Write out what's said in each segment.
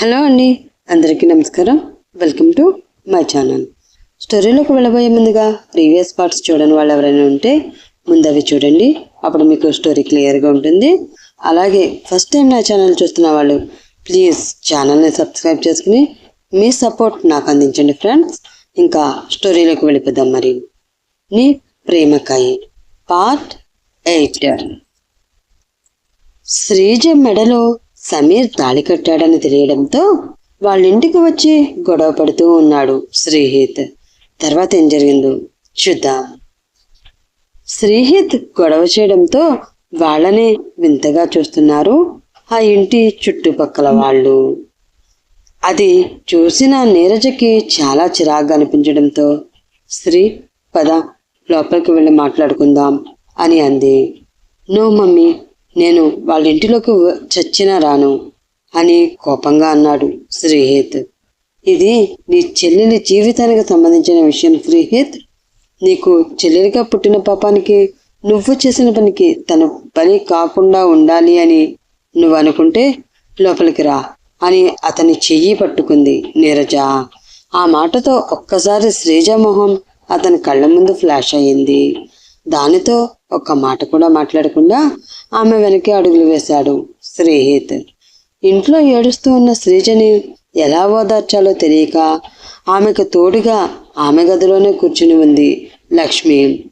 Hello అండి. అందరికీ నమస్కారం. వెల్కమ్ టు మై ఛానల్ స్టోరీలోకి వెళ్ళబోయే ముందుగా ప్రీవియస్ పార్ట్స్ చూడని వాళ్ళు ఎవరైనా ఉంటే ముందు అవి చూడండి. అప్పుడు మీకు స్టోరీ క్లియర్గా ఉంటుంది. అలాగే ఫస్ట్ టైం నా ఛానల్ చూస్తున్న వాళ్ళు ప్లీజ్ ఛానల్ని సబ్స్క్రైబ్ చేసుకుని మీ సపోర్ట్ నాకు అందించండి ఫ్రెండ్స్ ఇంకా స్టోరీలోకి వెళ్ళిపోదాం మరి. నీ ప్రేమకాయి పార్ట్ ఎయిట్ శ్రీజ మెడలో సమీర్ తాళి కట్టాడని తెలియడంతో వాళ్ళ ఇంటికి వచ్చి గొడవ పడుతూ ఉన్నాడు శ్రీహిత్. తర్వాత ఏం జరిగిందో చూద్దాం. శ్రీహిత్ గొడవ చేయడంతో వాళ్ళని వింతగా చూస్తున్నారు ఆ ఇంటి చుట్టుపక్కల వాళ్ళు. అది చూసిన నీరజకి చాలా చిరాగ్గా అనిపించడంతో శ్రీ పద లోపలికి వెళ్ళి మాట్లాడుకుందాం అని అంది. నో మమ్మీ నేను వాళ్ళ ఇంటిలోకి వ- చచ్చినా రాను అని కోపంగా అన్నాడు శ్రీహిత్. ఇది నీ చెల్లెలి జీవితానికి సంబంధించిన విషయం శ్రీహిత్. నీకు చెల్లెలిగా పుట్టిన పాపానికి నువ్వు చేసిన పనికి తన పని కాకుండా ఉండాలి అని నువ్వు అనుకుంటే లోపలికి రా అని అతని చెయ్యి పట్టుకుంది నీరజ. ఆ మాటతో ఒక్కసారి శ్రీజ మొహం అతని కళ్ళ ముందు ఫ్లాష్ అయ్యింది. దానితో ఒక్క మాట కూడా మాట్లాడకుండా ఆమె వెనక్కి అడుగులు వేశాడు. శ్రీహిత్ ఇంట్లో ఏడుస్తూ ఉన్న శ్రీజని ఎలా ఓదార్చాలో తెలియక ఆమెకు తోడుగా ఆమె గదిలోనే కూర్చుని ఉంది లక్ష్మి.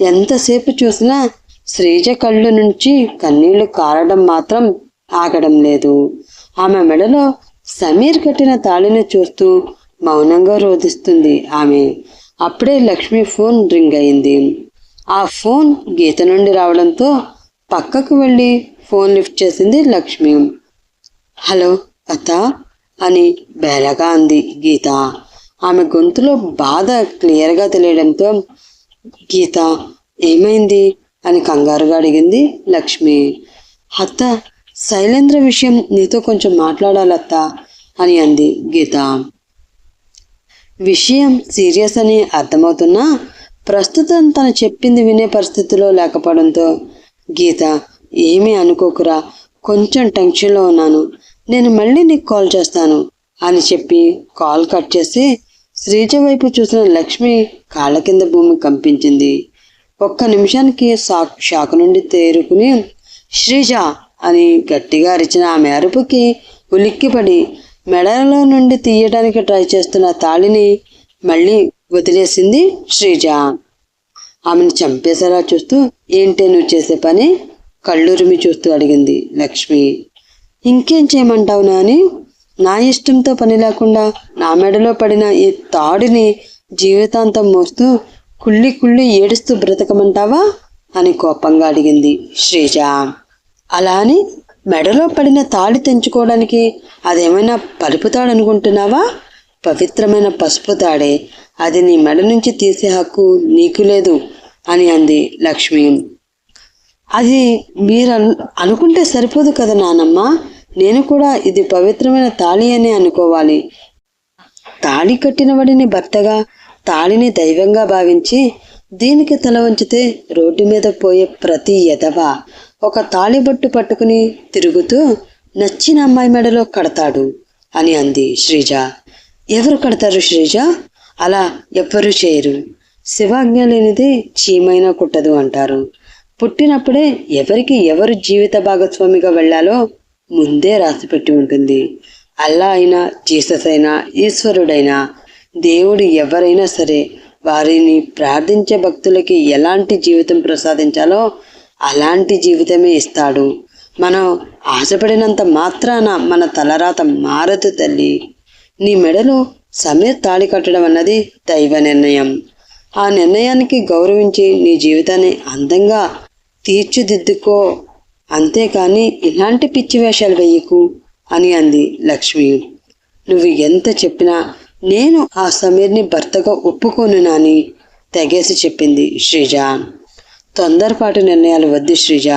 ఎంతసేపు చూసినా శ్రీజ కళ్ళు నుంచి కన్నీళ్ళు కారడం మాత్రం ఆగడం లేదు. ఆమె మెడలో సమీర్ కట్టిన తాళిని చూస్తూ మౌనంగా రోధిస్తుంది ఆమె. అప్పుడే లక్ష్మి ఫోన్ రింగ్ అయింది. ఆ ఫోన్ గీత నుండి రావడంతో పక్కకు వెళ్ళి ఫోన్ లిఫ్ట్ చేసింది లక్ష్మి. హలో అత్త అని బేరగా అంది గీత. ఆమె గొంతులో బాధ క్లియర్గా తెలియడంతో గీత ఏమైంది? అని కంగారుగా అడిగింది లక్ష్మి. అత్త శైలేంద్ర విషయం నీతో కొంచెం మాట్లాడాలత్త అని అంది గీత. విషయం సీరియస్ అని అర్థమవుతున్నా ప్రస్తుతం తను చెప్పింది వినే పరిస్థితిలో లేకపోవడంతో గీత ఏమీ అనుకోకురా. కొంచెం టెన్షన్లో ఉన్నాను. నేను మళ్ళీ నీకు కాల్ చేస్తాను అని చెప్పి కాల్ కట్ చేసి శ్రీజ వైపు చూసిన లక్ష్మి కాళ్ళ కింద భూమి కంపించింది. ఒక్క నిమిషానికి షాక్ షాక్ నుండి తేరుకుని శ్రీజ అని గట్టిగా అరిచిన ఆమె అరుపుకి ఉలిక్కిపడి మెడలో నుండి తీయడానికి ట్రై చేస్తున్న తాళిని మళ్ళీ వదిలేసింది శ్రీజ. ఆమెను చంపేసేలా చూస్తూ ఏంటే నువ్వు చేసే పని? కళ్ళురిమి చూస్తూ అడిగింది లక్ష్మి. ఇంకేం చేయమంటావు నాని? నా ఇష్టంతో పని లేకుండా నా మెడలో పడిన ఈ తాడిని జీవితాంతం మోస్తూ కుళ్ళి కుళ్ళి ఏడుస్తూ బ్రతకమంటావా? అని కోపంగా అడిగింది శ్రీజ. అలా అని మెడలో పడిన తాడి తెంచుకోవడానికి అదేమైనా పలుపు తాడనుకుంటున్నావా? పవిత్రమైన పసుపు తాడే. అది నీ మెడ నుంచి తీసే హక్కు నీకు లేదు. అని అంది లక్ష్మి. అది మీరు అనుకుంటే సరిపోదు కదా నానమ్మ. నేను కూడా ఇది పవిత్రమైన తాళి అని అనుకోవాలి. తాళి కట్టిన వాడిని భర్తగా తాళిని దైవంగా భావించి దీనికి తల వంచితే రోడ్డు మీద పోయే ప్రతి ఎదవ ఒక తాళిబొట్టు పట్టుకుని తిరుగుతూ నచ్చిన అమ్మాయి మెడలో కడతాడు అని అంది శ్రీజ. ఎవరు కడతారు శ్రీజ? అలా ఎవ్వరూ చేయరు. శివాజ్ఞ లేనిది చీమైనా కుట్టదు అంటారు. పుట్టినప్పుడే ఎవరికి ఎవరు జీవిత భాగస్వామిగా వెళ్ళాలో ముందే రాసిపెట్టి ఉంటుంది. అల్లా అయినా జీసస్ అయినా ఈశ్వరుడైనా దేవుడు ఎవరైనా సరే వారిని ప్రార్థించే భక్తులకి ఎలాంటి జీవితం ప్రసాదించాలో అలాంటి జీవితమే ఇస్తాడు. మనం ఆశపడినంత మాత్రాన మన తలరాత మారదు తల్లి. నీ మెడలో సమీర్ తాళి కట్టడం అన్నది దైవ నిర్ణయం. ఆ నిర్ణయానికి గౌరవించి నీ జీవితాన్ని అందంగా తీర్చిదిద్దుకో. అంతేకాని ఇలాంటి పిచ్చి వేషాలు వెయ్యకు అని అంది లక్ష్మి. నువ్వు ఎంత చెప్పినా నేను ఆ సమీర్ని భర్తగా ఒప్పుకోను నాని తెగేసి చెప్పింది శ్రీజ. తొందరపాటు నిర్ణయాలు వద్దు శ్రీజ.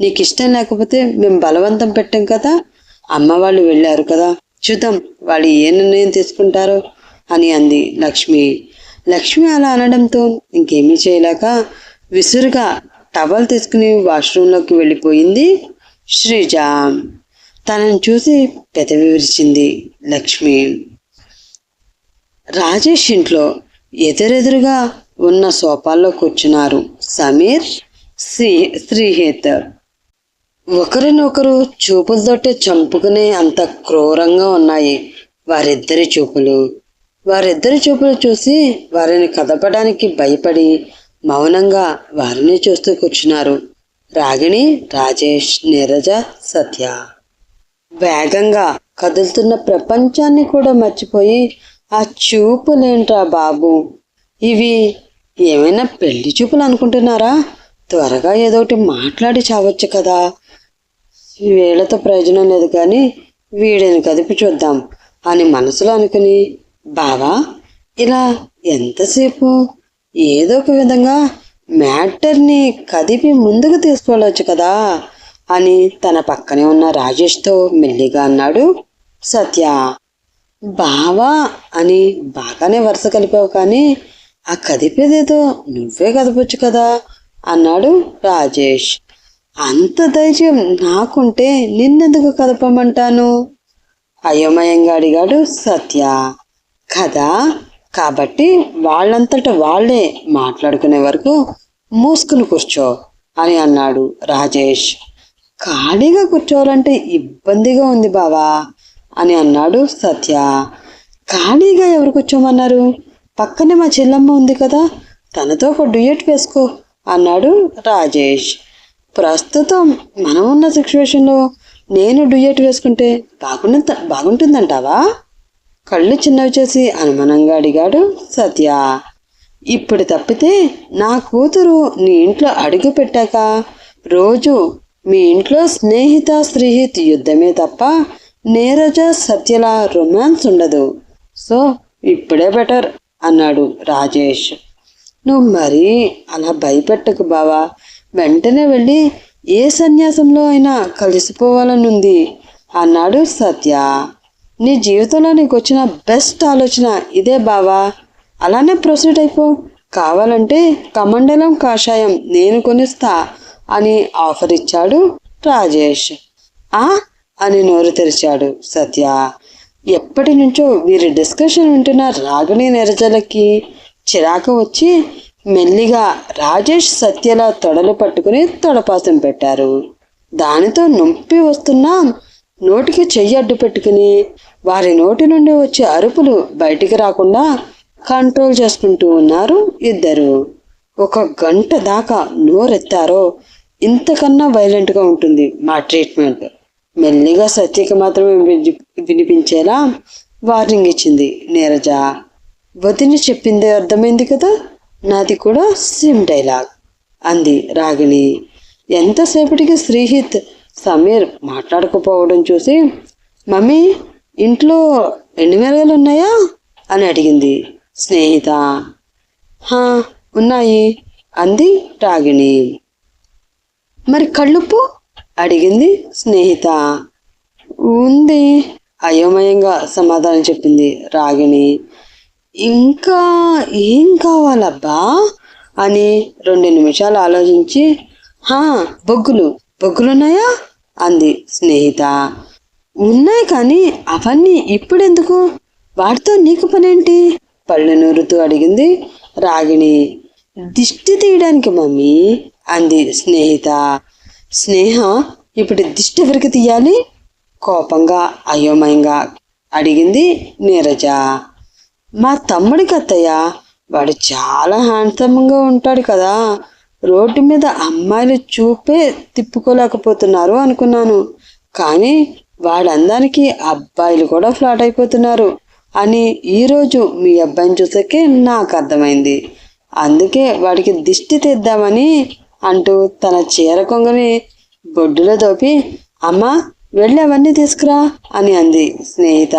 నీకు ఇష్టం లేకపోతే మేము బలవంతం పెట్టాం కదా. అమ్మ వాళ్ళు వెళ్ళారు కదా. చూద్దాం వాళ్ళు ఏ నిర్ణయం తీసుకుంటారో అని అంది లక్ష్మి. లక్ష్మి అలా అనడంతో ఇంకేమీ చేయలేక విసురుగా టవల్ తీసుకుని వాష్రూంలోకి వెళ్ళిపోయింది శ్రీజ. తనని చూసి పెదవి విరిచింది లక్ష్మి. రాజేష్ ఇంట్లో ఎదురెదురుగా ఉన్న సోఫాల్లో కూర్చున్నారు సమీర్ శ్రీ శ్రీహేత్. ఒకరినొకరు చూపులతోటే చంపుకునే అంత క్రూరంగా ఉన్నాయి వారిద్దరి చూపులు. వారిద్దరి చూపులు చూసి వారిని కదపడానికి భయపడి మౌనంగా వారిని చూస్తూ కూర్చున్నారు. రాగిణి రాజేష్ నీరజ సత్య. వేగంగా కదులుతున్న ప్రపంచాన్ని కూడా మర్చిపోయి ఆ చూపులేంట్రా బాబు? ఇవి ఏమైనా పెళ్ళి చూపులు అనుకుంటున్నారా? త్వరగా ఏదో ఒకటి మాట్లాడి చావచ్చు కదా. వీళ్ళతో ప్రయోజనం లేదు కానీ వీడిని కదిపి చూద్దాం అని మనసులో అనుకుని బావా ఇలా ఎంతసేపు? ఏదో ఒక విధంగా మ్యాటర్ని కదిపి ముందుకు తీసుకెళ్ళవచ్చు కదా అని తన పక్కనే ఉన్న రాజేష్తో మెల్లిగా అన్నాడు సత్య. బావా అని బాగానే వరుస కలిపావు కానీ ఆ కదిపేదేదో నువ్వే కదపచ్చు కదా అన్నాడు రాజేష్. అంత ధైర్యం నాకుంటే నిన్నెందుకు కదపమంటాను? అయోమయంగా అడిగాడు సత్య. కదా? కాబట్టి వాళ్ళంతట వాళ్ళే మాట్లాడుకునే వరకు మూసుకుని కూర్చో అని అన్నాడు రాజేష్. ఖాళీగా కూర్చోవాలంటే ఇబ్బందిగా ఉంది బావా అని అన్నాడు సత్య. ఖాళీగా ఎవరు కూర్చోమన్నారు? పక్కనే మా చెల్లమ్మ ఉంది కదా తనతో ఒక డ్యూయట్ వేసుకో అన్నాడు రాజేష్. ప్రస్తుతం మనం ఉన్న సిచ్యువేషన్లో నేను డ్యూయట్ వేసుకుంటే బాగుంటుంది బాగుంటుందంటావా? కళ్ళు చిన్నవి చేసి అనుమానంగా అడిగాడు సత్య. ఇప్పుడు తప్పితే నా కూతురు నీ ఇంట్లో అడుగు పెట్టాక రోజు మీ ఇంట్లో స్నేహిత స్త్రీహిత్ యుద్ధమే తప్ప నీరజ సత్యల రొమాన్స్ ఉండదు. సో ఇప్పుడే బెటర్ అన్నాడు రాజేష్. నువ్వు మరీ అలా భయపెట్టకు బావా. వెంటనే వెళ్ళి ఏ సన్యాసంలో అయినా కలిసిపోవాలనుంది అన్నాడు సత్య. నీ జీవితంలో నీకు వచ్చిన బెస్ట్ ఆలోచన ఇదే బావా. అలానే ప్రొసీడ్ అయిపో. కావాలంటే కమండలం కాషాయం నేను కొనిస్తా అని ఆఫర్ ఇచ్చాడు రాజేష్. ఆ? అని నోరు తెరిచాడు సత్య. ఎప్పటి నుంచో వీరి డిస్కషన్ వింటున్న రాగిణి నిరజలకి చిరాకు వచ్చి మెల్లిగా రాజేష్ సత్యల తొడలు పట్టుకుని తొడపాసం పెట్టారు. దానితో నొప్పి వస్తున్న నోటికి చెయ్యి అడ్డు పెట్టుకుని వారి నోటి నుండి వచ్చే అరుపులు బయటికి రాకుండా కంట్రోల్ చేసుకుంటూ ఉన్నారు ఇద్దరు. ఒక గంట దాకా నోరెత్తారో ఇంతకన్నా వైలెంట్గా ఉంటుంది మా ట్రీట్మెంట్. మెల్లిగా సత్యకి మాత్రమే విని- వినిపించేలా వార్నింగ్ ఇచ్చింది నీరజ. వదిన చెప్పిందే అర్థమైంది కదా? నాది కూడా సేమ్ డైలాగ్ అంది రాగిణి. ఎంతసేపటికి శ్రీహిత్ సమీర్ మాట్లాడకపోవడం చూసి మమ్మీ ఇంట్లో ఎండు మిరగలు ఉన్నాయా? అని అడిగింది. స్నేహిత. హా ఉన్నాయి అంది రాగిణి. మరి కళ్ళుప్పు? అడిగింది స్నేహిత. ఉంది అయోమయంగా సమాధానం చెప్పింది రాగిణి. ఇంకా ఏం కావాలబ్బా? అని రెండు నిమిషాలు ఆలోచించి హా బొగ్గులు బొగ్గులున్నాయా అంది స్నేహిత. ఉన్నాయి కానీ అవన్నీ ఇప్పుడెందుకు? వాటితో నీకు పనేంటి? పళ్ళు నూరుతూ అడిగింది రాగిణి. దిష్టి తీయడానికి మమ్మీ అంది స్నేహిత. స్నేహ ఇప్పుడు దిష్టి ఎవరికి తీయాలి? కోపంగా అయోమయంగా అడిగింది నీరజ. మా తమ్ముడికి అత్తయ్య వాడు చాలా హ్యాండ్సమ్గా ఉంటాడు కదా. రోడ్డు మీద అమ్మాయిలు చూపే తిప్పుకోలేకపోతున్నారు అనుకున్నాను. కానీ వాడి అబ్బాయిలు కూడా ఫ్లాట్ అయిపోతున్నారు అని ఈరోజు మీ అబ్బాయిని చూసాకే నాకు అర్థమైంది. అందుకే వాడికి దిష్టి తెద్దామని అంటూ తన చీర కొంగని బొడ్డులో దోపి అమ్మ వెళ్ళి అవన్నీ తీసుకురా అని అంది స్నేహిత.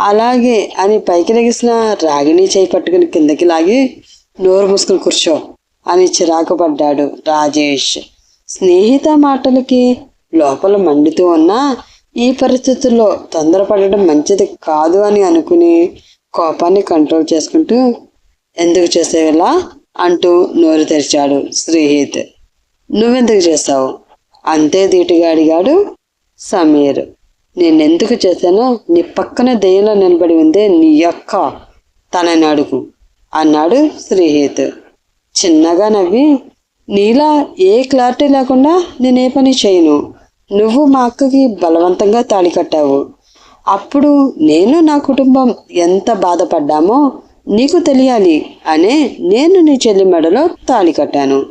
అలాగే అని పైకి లెగిసిన రాగిణి చేయి పట్టుకుని కిందకి లాగి నోరు మూసుకుని కూర్చో. అని చిరాకుపడ్డాడు రాజేష్. స్నేహిత మాటలకి లోపల మండుతూ ఉన్నా ఈ పరిస్థితుల్లో తొందరపడడం మంచిది కాదు అని అనుకుని కోపాన్ని కంట్రోల్ చేసుకుంటూ ఎందుకు చేసేవిలా? అంటూ నోరు తెరిచాడు శ్రీహిత్. నువ్వెందుకు చేసావు అంతే ధీటుగా అడిగాడు సమీర్. నేనెందుకు చేశానో నీ పక్కన దెయ్యంలో నిలబడి ఉందే నీ యొక్క తనని అడుగు అన్నాడు శ్రీహిత్. చిన్నగా నవ్వి నీలా ఏ క్లారిటీ లేకుండా నేనే పని చేయను. నువ్వు మా అక్కకి బలవంతంగా తాళి కట్టావు. అప్పుడు నేను నా కుటుంబం ఎంత బాధపడ్డామో నీకు తెలియాలి అనే నేను నీ చెల్లి మెడలో తాళి కట్టాను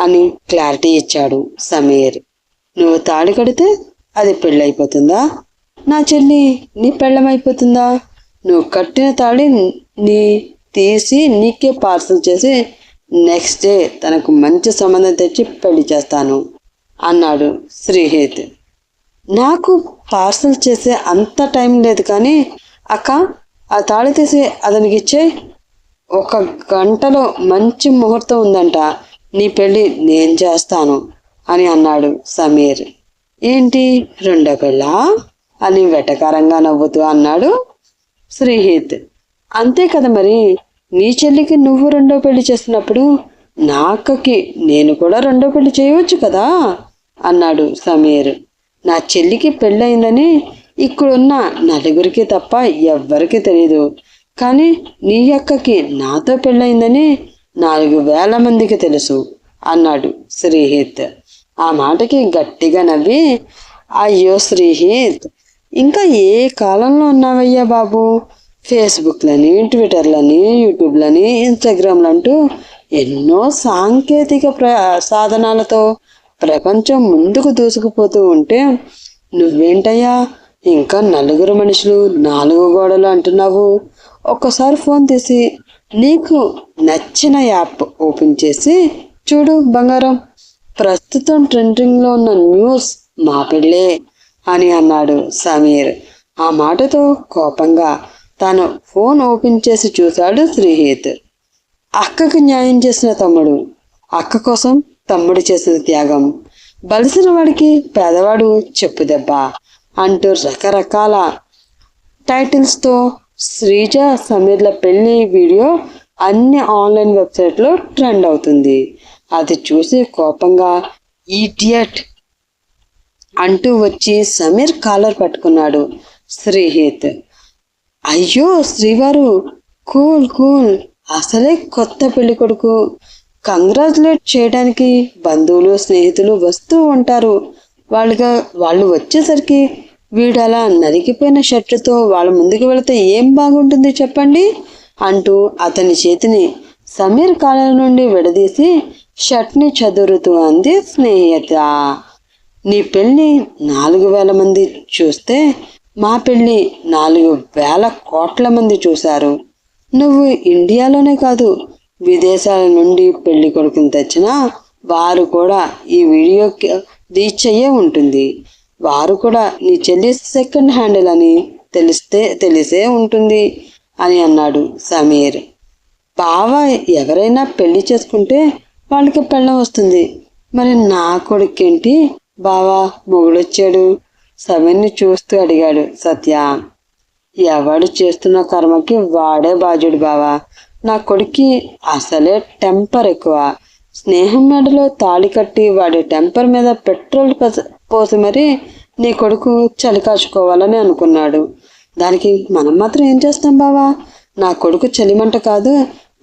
అని క్లారిటీ ఇచ్చాడు సమీర్. నువ్వు తాళి కడితే అది పెళ్ళైపోతుందా? నా చెల్లి నీ పెళ్ళమైపోతుందా? నువ్వు కట్టిన తాళి నీ తీసి నీకే పార్సల్ చేసి నెక్స్ట్ డే తనకు మంచి సంబంధం తెచ్చి పెళ్ళి చేస్తాను అన్నాడు శ్రీహిత్. నాకు పార్సల్ చేసే అంత టైం లేదు కానీ అక్క ఆ తాళి తీసి అతనికి ఇచ్చే ఒక గంటలో మంచి ముహూర్తం ఉందంట నీ పెళ్ళి నేను చేస్తాను అని అన్నాడు సమీర్. ఏంటి రెండో పెళ్ళా? అని వెటకారంగా నవ్వుతూ అన్నాడు శ్రీహిత్. అంతే కదా మరి? నీ చెల్లికి నువ్వు రెండో పెళ్ళి చేస్తున్నప్పుడు నా అక్కకి నేను కూడా రెండో పెళ్ళి చేయవచ్చు కదా? అన్నాడు సమీర్. నా చెల్లికి పెళ్ళయిందని ఇక్కడున్న నలుగురికి తప్ప ఎవ్వరికి తెలియదు కానీ నీ అక్కకి నాతో పెళ్ళయిందని నాలుగు వేల మందికి తెలుసు అన్నాడు శ్రీహిత్. ఆ మాటకి గట్టిగా నవ్వి అయ్యో శ్రీహిత్ ఇంకా ఏ కాలంలో ఉన్నావయ్యా బాబు? ఫేస్బుక్లని ట్విట్టర్లని యూట్యూబ్లని ఇన్స్టాగ్రామ్లు అంటూ ఎన్నో సాంకేతిక ప్ర సాధనాలతో ప్రపంచం ముందుకు దూసుకుపోతూ ఉంటే నువ్వేంటయ్యా? ఇంకా నలుగురు మనుషులు నాలుగు గోడలు అంటున్నావు. ఒక్కసారి ఫోన్ తీసి నీకు నచ్చిన యాప్ ఓపెన్ చేసి చూడు బంగారం. ప్రస్తుతం ట్రెండింగ్లో ఉన్న న్యూస్ మా పెళ్ళే అని అన్నాడు సమీర్. ఆ మాటతో కోపంగా తను ఫోన్ ఓపెన్ చేసి చూశాడు శ్రీహిత్. అక్కకు న్యాయం చేసిన తమ్ముడు అక్క కోసం తమ్ముడు చేసిన త్యాగం. బలిసిన వాడికి పేదవాడు చెప్పు దెబ్బ అంటూ రకరకాల టైటిల్స్తో శ్రీజ సమీర్ల పెళ్ళి వీడియో అన్ని ఆన్లైన్ వెబ్సైట్లో ట్రెండ్ అవుతుంది. అది చూసి కోపంగా ఈడియట్ అంటూ వచ్చి సమీర్ కాలర్ పట్టుకున్నాడు శ్రీహిత్. అయ్యో శ్రీవారు కూల్ కూల్. అసలే కొత్త పెళ్ళి కొడుకు. కంగ్రాచులేట్ చేయడానికి బంధువులు స్నేహితులు వస్తూ ఉంటారు. వాళ్ళుగా వాళ్ళు వచ్చేసరికి వీడు అలా నరికిపోయిన షర్టుతో వాళ్ళ ముందుకు వెళితే ఏం బాగుంటుంది చెప్పండి? అంటూ అతని చేతిని సమీర్ కాలం నుండి విడదీసి షర్ట్ని చదురుతూ అంది స్నేహిత. నీ పెళ్ళి నాలుగు వేల మంది చూస్తే మా పెళ్ళి నాలుగు వేల కోట్ల మంది చూశారు. నువ్వు ఇండియాలోనే కాదు విదేశాల నుండి పెళ్ళి కొడుకుని తెచ్చినా వారు కూడా ఈ వీడియోకి రీచ్ అయ్యే ఉంటుంది. వారు కూడా నీ చెల్లి సెకండ్ హ్యాండిల్ అని తెలిస్తే తెలిసే ఉంటుంది అని అన్నాడు సమీర్. బావ ఎవరైనా పెళ్ళి చేసుకుంటే వాళ్ళకి పెళ్ళం వస్తుంది. మరి నా కొడుకేంటి? బావా మొగుడొచ్చాడు. సమీర్ని చూస్తూ అడిగాడు సత్య ఎవడు చేస్తున్న కర్మకి వాడే బాధ్యుడు బావా? నా కొడుక్కి అసలే టెంపర్ ఎక్కువ. స్నేహం మెడలో తాళి కట్టి వాడి టెంపర్ మీద పెట్రోల్ పోసి మరి నీ కొడుకు చలి కాచుకోవాలని అనుకున్నాడు. దానికి మనం మాత్రం ఏం చేస్తాం బావా? నా కొడుకు చలిమంట కాదు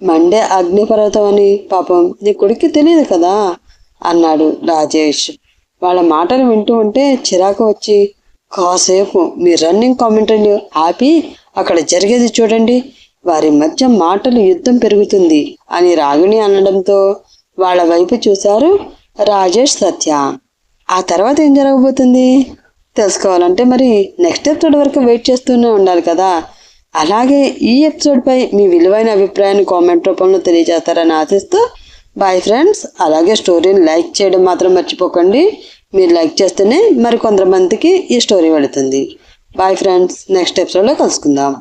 మండే అగ్నిపర్వతం అని పాపం నీ కొడుక్కి తెలియదు కదా అన్నాడు రాజేష్. వాళ్ళ మాటలు వింటూ ఉంటే చిరాకు వచ్చి కాసేపు మీ రన్నింగ్ కామెంటరీని ఆపి అక్కడ జరిగేది చూడండి. వారి మధ్య మాటలు యుద్ధం పెరుగుతుంది అని రాగిణి అనడంతో వాళ్ళ వైపు చూశారు రాజేష్ సత్య. ఆ తర్వాత ఏం జరగబోతుంది? తెలుసుకోవాలంటే మరి నెక్స్ట్ ఎపిసోడ్ వరకు వెయిట్ చేస్తూనే ఉండాలి కదా. అలాగే ఈ ఎపిసోడ్పై మీ విలువైన అభిప్రాయాన్ని కామెంట్ రూపంలో తెలియజేస్తారని ఆశిస్తూ బాయ్ ఫ్రెండ్స్ అలాగే స్టోరీని లైక్ చేయడం మాత్రం మర్చిపోకండి. మీరు లైక్ చేస్తేనే మరి కొంతమందికి ఈ స్టోరీ వెళుతుంది. బాయ్ ఫ్రెండ్స్ నెక్స్ట్ ఎపిసోడ్లో కలుసుకుందాం.